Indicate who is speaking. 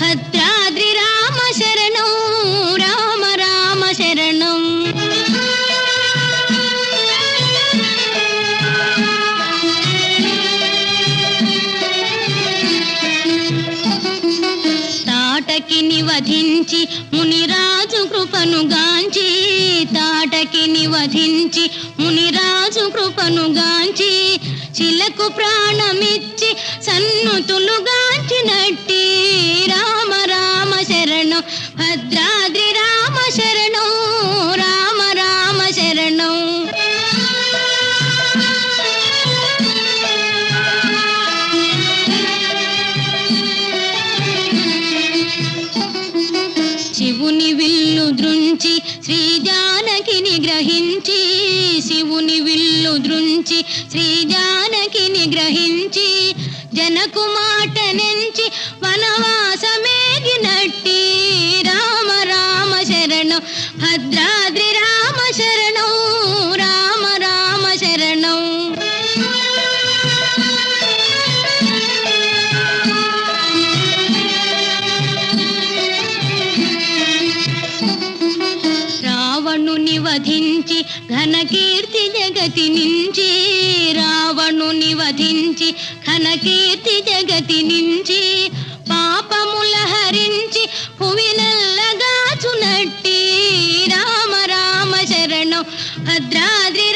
Speaker 1: भद्र తాటకి నివధించి మునిరాజు కృపను గాంచి. తాటకి నివధించి మునిరాజు కృపను గాంచి. చిలకు ప్రాణమిచ్చి సన్నుతులు గాంచినట్టు శివుని విల్లు దృంచి శ్రీ జానకిని గ్రహించి శివుని విల్లు దృంచి శ్రీ జానకిని గ్రహించి జనకు మాట నెంచి వనవాసమేగినట్టి రామ రామ శరణం భద్రాద్రి రామ శరణం రామ రావణుని వధించి ఘనకీర్తి జగతి నించి రావణుని వధించి ఘనకీర్తి జగతి నుంచి పాపముల హరించి భువినల్లగాచునట్టి రామ రామ శరణం భద్రాద్రి